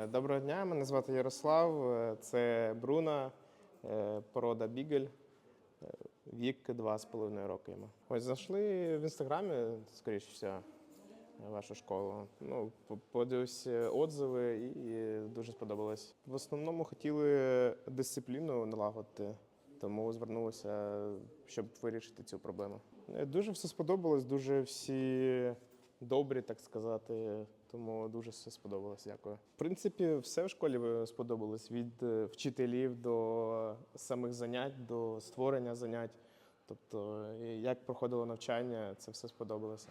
Е, Доброго дня, мене звати Ярослав. Е, Це Бруна, е, порода Бігель. Вік 2,5 роки йому. Ось зайшли в інстаграмі, скоріш всього, вашу школу. Ну, подивився отзиви і дуже сподобалось. В основному хотіли дисципліну налагодити, тому звернулися, щоб вирішити цю проблему. Дуже все сподобалось, дуже всі добрі, так сказати. Тому дуже все сподобалось. Дякую. В принципі, все в школі е, сподобалось від е, вчителів до самих занять, до створення занять. Тобто, як проходило навчання, це все сподобалося.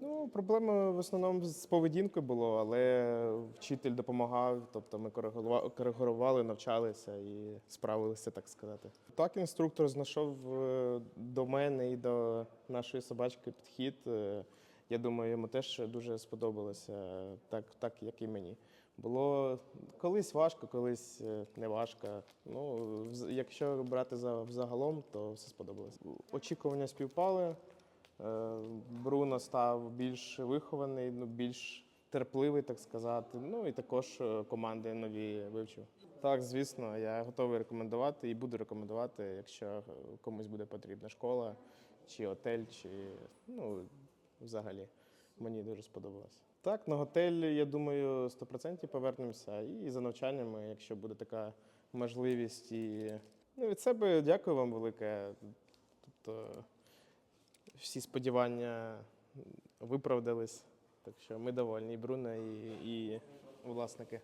Ну, проблеми в основному з поведінкою було, але вчитель допомагав. Тобто ми коригува- коригували, навчалися і справилися, так сказати. Так, інструктор знайшов е, до мене і до нашої собачки підхід. Я думаю, йому теж дуже сподобалося, так, так як і мені. Було колись важко, колись е, не важко. Ну, якщо брати за взагалом, то все сподобалось. Очікування співпали. Е, Бруно став більш вихований, ну, більш терпливий, так сказати. Ну і також е, команди нові вивчив. Так, звісно, я готовий рекомендувати і буду рекомендувати, якщо комусь буде потрібна школа, чи готель, чи ну, взагалі. Мені дуже сподобалось. Так, на готель, я думаю, 100% повернемося. І за навчаннями, якщо буде така можливість. І ну, від себе дякую вам велике. Тобто всі сподівання виправдались. Так що ми довольні, і Бруно, і, і власники.